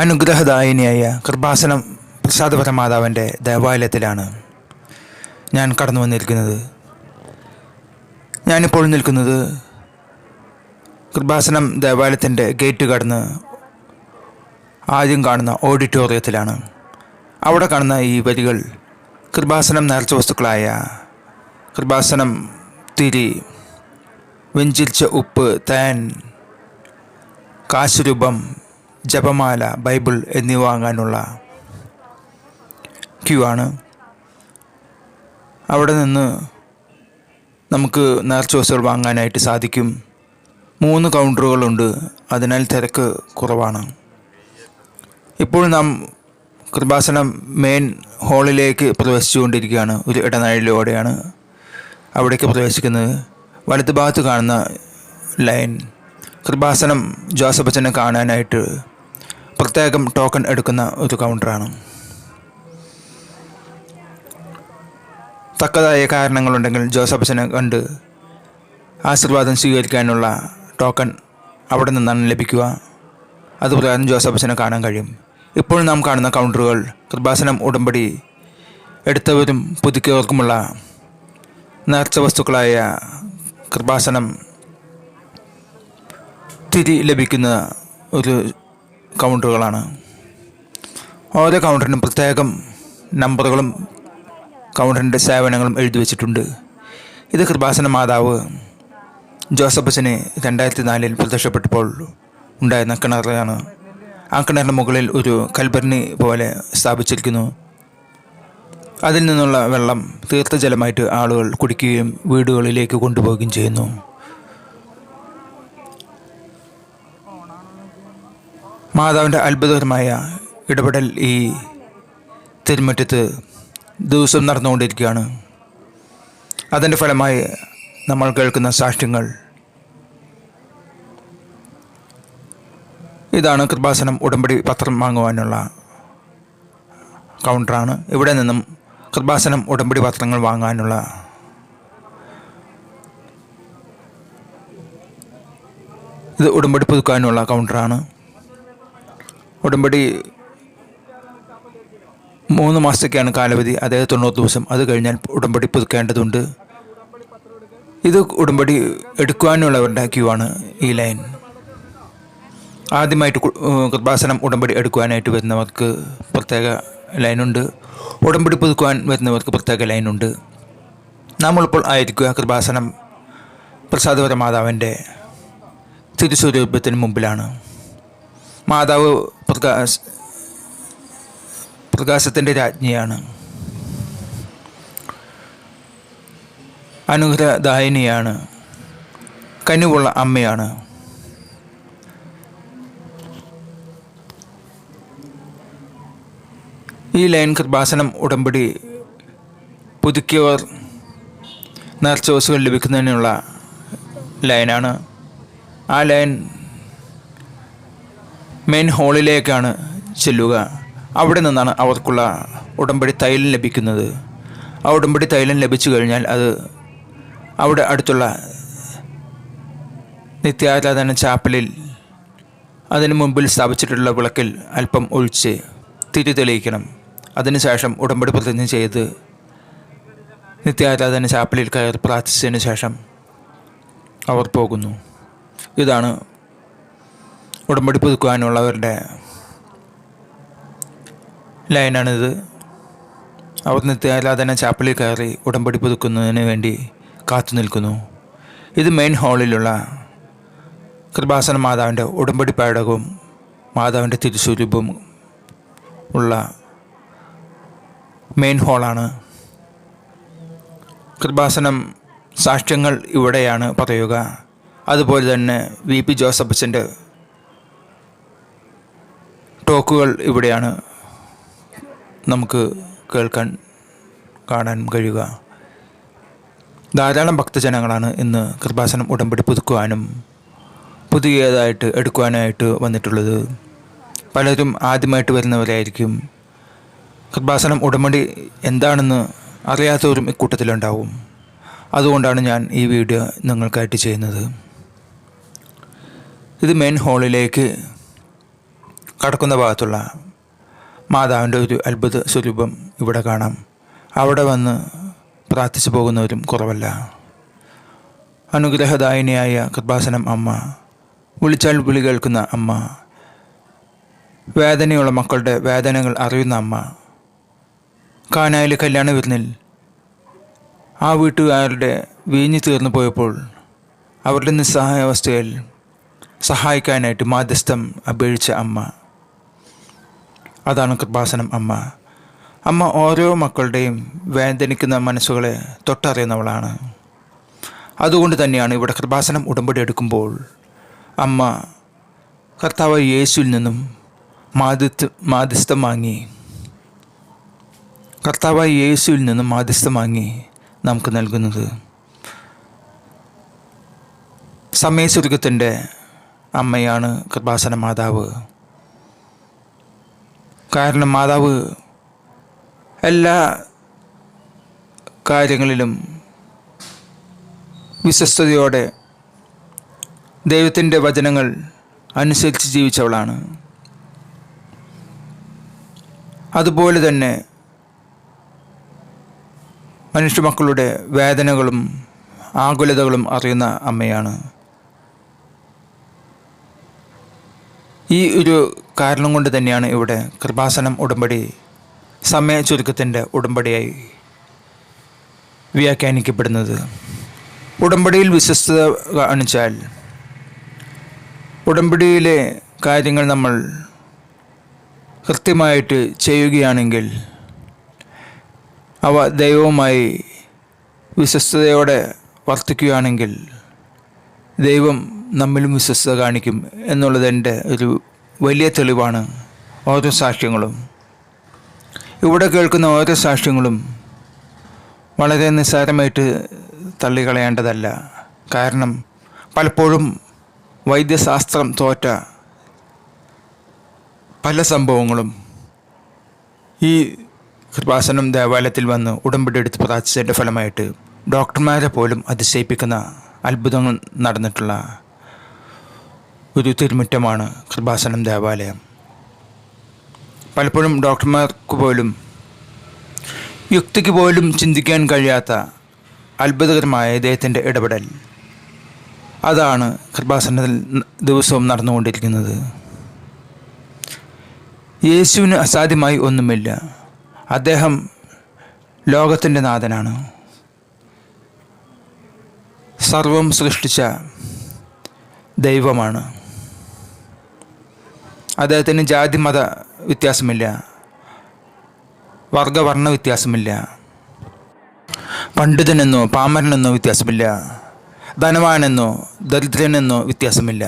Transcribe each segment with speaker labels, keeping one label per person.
Speaker 1: അനുഗ്രഹദായിനിയായ കൃപാസനം പ്രസാദപര മാതാവിന്റെ ദേവാലയത്തിലാണ് ഞാൻ കടന്നു വന്നിരിക്കുന്നത്. ഞാനിപ്പോൾ നിൽക്കുന്നത് കൃപാസനം ദേവാലയത്തിന്റെ ഗേറ്റ് കടന്ന് ആദ്യം കാണുന്ന ഓഡിറ്റോറിയത്തിലാണ്. അവിടെ കാണുന്ന ഈ വരികൾ കൃപാസനം നേർച്ച വസ്തുക്കളായ കൃപാസനം തിരി വെഞ്ചിരിച്ച ഉപ്പ് തേൻ കാശുരൂപം ജപമാല ബൈബിൾ എന്നിവ വാങ്ങാനുള്ള ക്യൂ ആണ്. അവിടെ നിന്ന് നമുക്ക് നേർച്ചോസുകൾ വാങ്ങാനായിട്ട് സാധിക്കും. മൂന്ന് കൗണ്ടറുകളുണ്ട്. അതിനാൽ തിരക്ക് കുറവാണ്. ഇപ്പോൾ നാം കൃപാസനം മെയിൻ ഹാളിലേക്ക് പ്രവേശിച്ചുകൊണ്ടിരിക്കുകയാണ്. ഒരു ഇടനാഴിലൂടെയാണ് അവിടേക്ക് പ്രവേശിക്കുന്നത്. വലത് ഭാഗത്ത് കാണുന്ന ലൈൻ കൃപാസനം ജോസഫ് അച്ഛനെ കാണാനായിട്ട് പ്രത്യേകം ടോക്കൺ എടുക്കുന്ന ഒരു കൗണ്ടറാണ് തക്കതായ കാരണങ്ങളുണ്ടെങ്കിൽ ജോസഫ് അച്ഛനെ കണ്ട് ആശീർവാദം സ്വീകരിക്കാനുള്ള ടോക്കൺ അവിടെ നിന്നാണ് ലഭിക്കുക. അതുപ്രകാരം ജോസഫ് അച്ഛനെ കാണാൻ കഴിയും. ഇപ്പോൾ നാം കാണുന്ന കൗണ്ടറുകൾ കൃപാസനം ഉടമ്പടി എടുത്തവരും പുതുക്കിയവർക്കുമുള്ള നേർച്ച വസ്തുക്കളായ കൃപാസനം തിരി ലഭിക്കുന്ന ഒരു കൗണ്ടറുകളാണ്. ഓരോ കൗണ്ടറിനും പ്രത്യേകം നമ്പറുകളും കൗണ്ടറിന്റെ സേവനങ്ങളും എഴുതി വച്ചിട്ടുണ്ട്. ഇത് കൃപാസന മാതാവ് ജോസഫ് അച്ഛന് രണ്ടായിരത്തി നാലിൽ പ്രത്യക്ഷപ്പെട്ടപ്പോൾ ഉണ്ടായിരുന്ന കിണറാണ് ആ കിണറിന് മുകളിൽ ഒരു കൽബർണി പോലെ സ്ഥാപിച്ചിരിക്കുന്നു. അതിൽ നിന്നുള്ള വെള്ളം തീർത്ഥജലമായിട്ട് ആളുകൾ കുടിക്കുകയും വീടുകളിലേക്ക് കൊണ്ടുപോവുകയും ചെയ്യുന്നു. മാതാവിന്റെ അത്ഭുതകരമായ ഇടപെടൽ ഈ തിരുമുറ്റത്ത് ദിവസം നടന്നുകൊണ്ടിരിക്കുകയാണ്. അതിന്റെ ഫലമായി നമ്മൾ കേൾക്കുന്ന സാക്ഷ്യങ്ങൾ. ഇതാണ് കൃപാസനം ഉടമ്പടി പത്രം വാങ്ങുവാനുള്ള കൗണ്ടറാണ്. ഇവിടെ നിന്നും കൃപാസനം ഉടമ്പടി പത്രങ്ങൾ വാങ്ങാനുള്ള ഇത് ഉടമ്പടി പുതുക്കാനുള്ള കൗണ്ടറാണ്. ഉടമ്പടി മൂന്ന് മാസത്തേക്കാണ് കാലാവധി. അതായത് തൊണ്ണൂറ് ദിവസം. അത് കഴിഞ്ഞാൽ ഉടമ്പടി പുതുക്കേണ്ടതുണ്ട്. ഇത് ഉടമ്പടി എടുക്കുവാനുള്ളവരുടെ ക്യൂ ആണ് ഈ ലൈൻ. ആദ്യമായിട്ട് കൃപാസനം ഉടമ്പടി എടുക്കുവാനായിട്ട് വരുന്നവർക്ക് പ്രത്യേക ലൈനുണ്ട്. ഉടമ്പടി പുതുക്കുവാൻ വരുന്നവർക്ക് പ്രത്യേക ലൈനുണ്ട്. നമ്മളിപ്പോൾ ആയിരിക്കുക കൃപാസനം പ്രസാദപര മാതാവിന്റെ തിരുസ്വരൂപത്തിന് മുമ്പിലാണ്. മാതാവ് പ്രകാശ് പ്രകാശത്തിന്റെ രാജ്ഞിയാണ്. അനുഗ്രഹദായിനിയാണ്. കനിവുള്ള അമ്മയാണ്. ഈ ലൈൻ കൃപാസനം ഉടമ്പടി പുതുക്കിയവർ നേർച്ച ലഭിക്കുന്നതിനുള്ള ലൈനാണ് ആ ലൈൻ മെയിൻ ഹാളിലേക്കാണ് ചെല്ലുക. അവിടെ നിന്നാണ് അവർക്കുള്ള ഉടമ്പടി തൈലം ലഭിക്കുന്നത്. ആ ഉടമ്പടി തൈലം ലഭിച്ചു കഴിഞ്ഞാൽ അത് അവിടെ അടുത്തുള്ള നിത്യാരാധന ചാപ്പലിൽ അതിനു മുമ്പിൽ സ്ഥാപിച്ചിട്ടുള്ള വിളക്കിൽ അല്പം ഒഴിച്ച് തിരി തെളിയിക്കണം. അതിനുശേഷം ഉടമ്പടി പ്രതിജ്ഞ ചെയ്ത് നിത്യാരാധന ചാപ്പലിൽ കയറി പ്രാർത്ഥിച്ചതിന് ശേഷം അവർ പോകുന്നു. ഇതാണ് ഉടമ്പടി പുതുക്കുവാനുള്ളവരുടെ ലൈനാണിത്. അവർ നിത്യാരാധന ചാപ്പലിൽ കയറി ഉടമ്പടി പുതുക്കുന്നതിന് വേണ്ടി കാത്തു നിൽക്കുന്നു. ഇത് മെയിൻ ഹാളിലുള്ള കൃപാസന മാതാവിന്റെ ഉടമ്പടി പാടകവും മാതാവിന്റെ തിരുസ്വരൂപവും ഉള്ള മെയിൻ ഹാളാണ് കൃപാസനം സാക്ഷ്യങ്ങൾ ഇവിടെയാണ് പറയുക. അതുപോലെ തന്നെ വി പി ജോസഫ് അച്ഛന്റെ ടോക്കുകൾ ഇവിടെയാണ് നമുക്ക് കേൾക്കാൻ കാണാൻ കഴിയുക. ധാരാളം ഭക്തജനങ്ങളാണ് ഇന്ന് കൃപാസനം ഉടമ്പടി പുതുക്കുവാനും പുതിയതായിട്ട് എടുക്കുവാനായിട്ട് വന്നിട്ടുള്ളത്. പലരും ആദ്യമായിട്ട് വരുന്നവരായിരിക്കും. കൃപാസനം ഉടമ്പടി എന്താണെന്ന് അറിയാത്തവരും ഇക്കൂട്ടത്തിലുണ്ടാവും. അതുകൊണ്ടാണ് ഞാൻ ഈ വീഡിയോ നിങ്ങൾക്കായിട്ട് ചെയ്യുന്നത്. ഇത് മെയിൻ ഹാളിലേക്ക് കടക്കുന്ന ഭാഗത്തുള്ള മാതാവിന്റെ ഒരു അത്ഭുത സ്വരൂപം ഇവിടെ കാണാം. അവിടെ വന്ന് പ്രാർത്ഥിച്ചു പോകുന്നവരും കുറവല്ല. അനുഗ്രഹദായിനിയായ കൃപാസനം അമ്മ വിളിച്ചാൽ വിളി കേൾക്കുന്ന അമ്മ വേദനയുള്ള മക്കളുടെ വേദനകൾ അറിയുന്ന അമ്മ കാനായിലെ കല്യാണ വിരുന്നിൽ ആ വീട്ടുകാരുടെ വീഞ്ഞു തീർന്നു പോയപ്പോൾ അവരുടെ നിസ്സഹായാവസ്ഥയിൽ സഹായിക്കാനായിട്ട് മാധ്യസ്ഥം അപേക്ഷിച്ച അമ്മ. അതാണ് കൃപാസനം അമ്മ. അമ്മ ഓരോ മക്കളുടെയും വേദനിക്കുന്ന മനസ്സുകളെ തൊട്ടറിയുന്നവളാണ്. അതുകൊണ്ട് തന്നെയാണ് ഇവിടെ കൃപാസനം ഉടമ്പടി എടുക്കുമ്പോൾ അമ്മ കർത്താവ് യേശുവിൽ നിന്നും മാതിത്വ മാധ്യസ്ഥം വാങ്ങി കർത്താവായ യേശുവിൽ നിന്നും മാധ്യസ്ഥം വാങ്ങി നമുക്ക് നൽകുന്നത്. സമയസുരുക്കത്തിന്റെ അമ്മയാണ് കൃപാസന മാതാവ്. കാരണം മാതാവ് എല്ലാ കാര്യങ്ങളിലും വിശ്വസ്തയോടെ ദൈവത്തിന്റെ വചനങ്ങൾ അനുസരിച്ച് ജീവിച്ചവളാണ്. അതുപോലെ തന്നെ മനുഷ്യമക്കളുടെ വേദനകളും ആകുലതകളും അറിയുന്ന അമ്മയാണ്. ഈ ഒരു കാരണം കൊണ്ട് തന്നെയാണ് ഇവിടെ കൃപാസനം ഉടമ്പടി സമയ ചുരുക്കത്തിന്റെ ഉടമ്പടിയായി വ്യാഖ്യാനിക്കപ്പെടുന്നത്. ഉടമ്പടിയിൽ വിശ്വസ്തത കാണിച്ചാൽ ഉടമ്പടിയിലെ കാര്യങ്ങൾ നമ്മൾ കൃത്യമായിട്ട് ചെയ്യുകയാണെങ്കിൽ അവ ദൈവവുമായി വിശ്വസ്തയോടെ വർത്തിക്കുകയാണെങ്കിൽ ദൈവം നമ്മിലും വിശ്വസ്തത കാണിക്കും എന്നുള്ളത് എന്റെ ഒരു വലിയ തെളിവാണ് ഓരോ സാക്ഷ്യങ്ങളും. ഇവിടെ കേൾക്കുന്ന ഓരോ സാക്ഷ്യങ്ങളും വളരെ നിസ്സാരമായിട്ട് തള്ളിക്കളയേണ്ടതല്ല. കാരണം പലപ്പോഴും വൈദ്യശാസ്ത്രം തോറ്റ പല സംഭവങ്ങളും ഈ കൃപാസനം ദേവാലയത്തിൽ വന്ന് ഉടമ്പടി എടുത്ത് പ്രാർത്ഥിച്ചതിന്റെ ഫലമായിട്ട് ഡോക്ടർമാരെ പോലും അതിശയിപ്പിക്കുന്ന അത്ഭുതങ്ങൾ നടന്നിട്ടുള്ള ഒരു തിരുമുറ്റമാണ് കൃപാസനം ദേവാലയം. പലപ്പോഴും ഡോക്ടർമാർക്ക് പോലും യുക്തിക്ക് പോലും ചിന്തിക്കാൻ കഴിയാത്ത അത്ഭുതകരമായ ഇദ്ദേഹത്തിന്റെ ഇടപെടൽ. അതാണ് കൃപാസനത്തിൽ ദിവസവും നടന്നുകൊണ്ടിരിക്കുന്നത്. യേശുവിന് അസാധ്യമായി ഒന്നുമില്ല. അദ്ദേഹം ലോകത്തിന്റെ നാഥനാണ്. സർവം സൃഷ്ടിച്ച ദൈവമാണ്. അദ്ദേഹത്തിന് ജാതി മത വ്യത്യാസമില്ല. വർഗവർണ വ്യത്യാസമില്ല. പണ്ഡിതനെന്നോ പാമരനെന്നോ വ്യത്യാസമില്ല. ധനവാനെന്നോ ദരിദ്രനെന്നോ വ്യത്യാസമില്ല.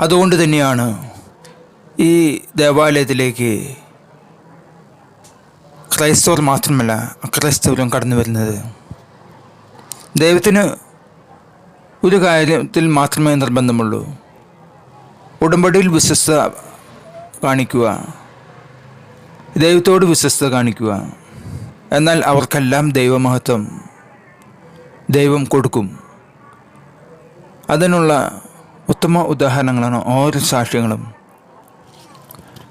Speaker 1: അതുകൊണ്ട് തന്നെയാണ് ഈ ദേവാലയത്തിലേക്ക് ക്രൈസ്തവർ മാത്രമല്ല അക്രൈസ്തവരും കടന്നു വരുന്നത് ദൈവത്തിന് ഒരു കാര്യത്തിൽ മാത്രമേ നിർബന്ധമുള്ളൂ. ഉടമ്പടിയിൽ വിശ്വസ്ത കാണിക്കുക. ദൈവത്തോട് വിശ്വസ്ത കാണിക്കുക. എന്നാൽ അവർക്കെല്ലാം ദൈവമഹത്വം. ദൈവം കൊടുക്കും. അതിനുള്ള ഉത്തമ ഉദാഹരണങ്ങളാണ് ഓരോ സാക്ഷ്യങ്ങളും.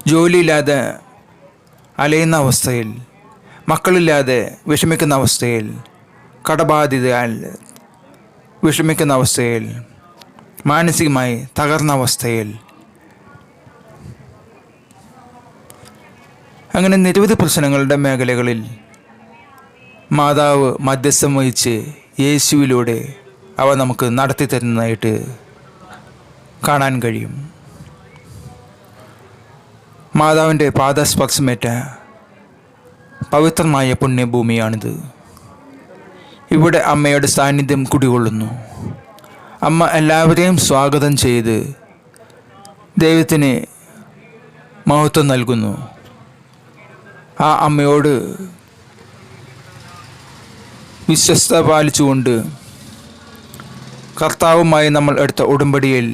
Speaker 1: ജോലിയില്ലാതെ അലയുന്ന അവസ്ഥയിൽ മക്കളില്ലാതെ വിഷമിക്കുന്ന അവസ്ഥയിൽ കടബാധിതയാൽ വിഷമിക്കുന്ന അവസ്ഥയിൽ മാനസികമായി തകർന്ന അവസ്ഥയിൽ. അങ്ങനെ നിരവധി പ്രശ്നങ്ങളുടെ മേഖലകളിൽ മാതാവ് മധ്യസ്ഥം വഹിച്ച് യേശുവിലൂടെ അവ നമുക്ക് നടത്തി തരുന്നതായിട്ട് കാണാൻ കഴിയും. മാതാവിന്റെ പാദസ്പർശമേറ്റ പവിത്രമായ പുണ്യഭൂമിയാണിത്. ഇവിടെ അമ്മയുടെ സാന്നിധ്യം കുടികൊള്ളുന്നു. അമ്മ എല്ലാവരെയും സ്വാഗതം ചെയ്ത് ദൈവത്തിന് മഹത്വം നൽകുന്നു. ആ അമ്മയോട് വിശ്വസ്ത പാലിച്ചുകൊണ്ട് കർത്താവുമായി നമ്മൾ എടുത്ത ഉടമ്പടിയിൽ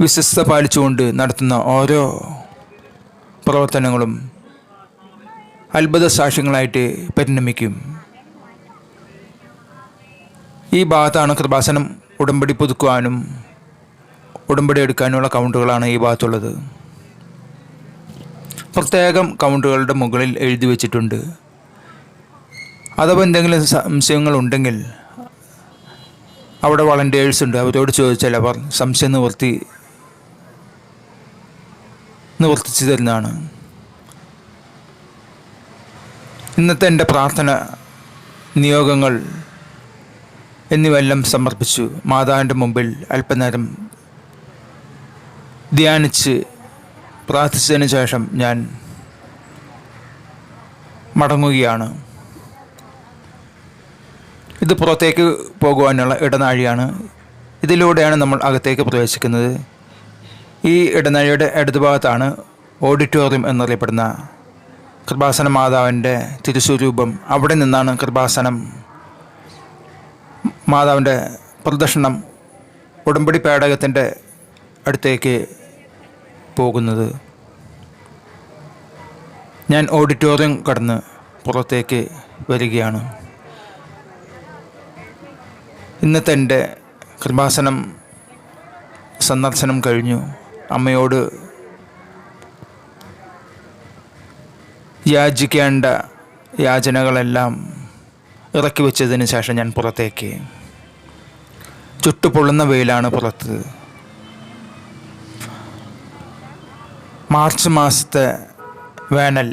Speaker 1: വിശ്വസ്ത പാലിച്ചുകൊണ്ട് നടത്തുന്ന ഓരോ പ്രവർത്തനങ്ങളും അത്ഭുത സാക്ഷ്യങ്ങളായിട്ട് പരിണമിക്കും. ഈ ഭാഗത്താണ് കൃപാസനം ഉടമ്പടി പുതുക്കുവാനും ഉടമ്പടി എടുക്കാനുമുള്ള കൗണ്ടുകളാണ് ഈ ഭാഗത്തുള്ളത്. പ്രത്യേകം കൗണ്ടുകളുടെ മുകളിൽ എഴുതി വച്ചിട്ടുണ്ട്. അഥവാ എന്തെങ്കിലും സംശയങ്ങളുണ്ടെങ്കിൽ അവിടെ വളണ്ടിയേഴ്സ് ഉണ്ട്. അവരോട് ചോദിച്ചാൽ അവർ സംശയം നിവർത്തി നിവർത്തിച്ചു തരുന്നതാണ്. ഇന്നത്തെ എന്റെ പ്രാർത്ഥന നിയോഗങ്ങൾ എന്നിവയെല്ലാം സമർപ്പിച്ചു. മാതാവിന്റെ മുമ്പിൽ അല്പനേരം ധ്യാനിച്ച് പ്രാർത്ഥിച്ചതിന് ശേഷം ഞാൻ മടങ്ങുകയാണ്. ഇത് പുറത്തേക്ക് പോകുവാനുള്ള ഇടനാഴിയാണ്. ഇതിലൂടെയാണ് നമ്മൾ അകത്തേക്ക് പ്രവേശിക്കുന്നത്. ഈ ഇടനാഴിയുടെ ഇടതുഭാഗത്താണ് ഓഡിറ്റോറിയം എന്നറിയപ്പെടുന്ന കൃപാസന മാതാവിന്റെ തിരുസ്വരൂപം. അവിടെ നിന്നാണ് കൃപാസനം മാതാവിന്റെ പ്രദക്ഷിണം ഉടമ്പടി പേടകത്തിന്റെ അടുത്തേക്ക് പോകുന്നത്. ഞാൻ ഓഡിറ്റോറിയം കടന്ന് പുറത്തേക്ക് വരികയാണ്. ഇന്നത്തെ എന്റെ കൃപാസനം സന്ദർശനം കഴിഞ്ഞു. അമ്മയോട് യാചിക്കേണ്ട യാചനകളെല്ലാം ഇറക്കി വെച്ചതിന് ശേഷം ഞാൻ പുറത്തേക്ക്. ചുട്ടുപൊള്ളുന്ന വെയിലാണ് പുറത്ത്. മാർച്ച് മാസത്തെ വേനൽ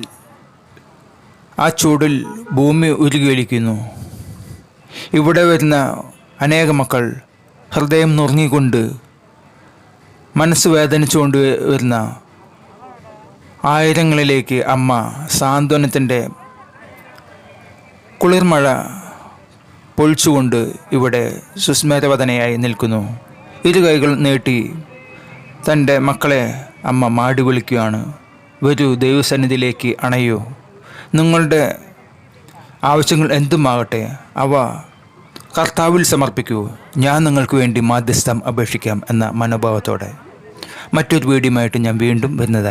Speaker 1: ആ ചൂടിൽ ഭൂമി ഉരുകിയിരിക്കുന്നു ഇവിടെ വരുന്ന അനേക മക്കൾ ഹൃദയം നുറുങ്ങിക്കൊണ്ട് മനസ്സ് വേദനിച്ചുകൊണ്ട് വരുന്ന ആയിരങ്ങളിലേക്ക് അമ്മ സാന്ത്വനത്തിന്റെ കുളിർമഴ പൊഴിച്ചുകൊണ്ട് ഇവിടെ സുസ്മേരവദനയായി നിൽക്കുന്നു. ഇരു കൈകൾ നീട്ടി തന്റെ മക്കളെ അമ്മ മാടി വിളിക്കുകയാണ്. വരൂ ദൈവസന്നിധിയിലേക്ക് അണയൂ. നിങ്ങളുടെ ആവശ്യങ്ങൾ എന്തുമാകട്ടെ അവ കർത്താവിൽ സമർപ്പിക്കൂ. ഞാൻ നിങ്ങൾക്ക് വേണ്ടി മാധ്യസ്ഥം അപേക്ഷിക്കാം എന്ന മനോഭാവത്തോടെ. മറ്റൊരു വീഡിയോയുമായിട്ട് ഞാൻ വീണ്ടും വരുന്നതായി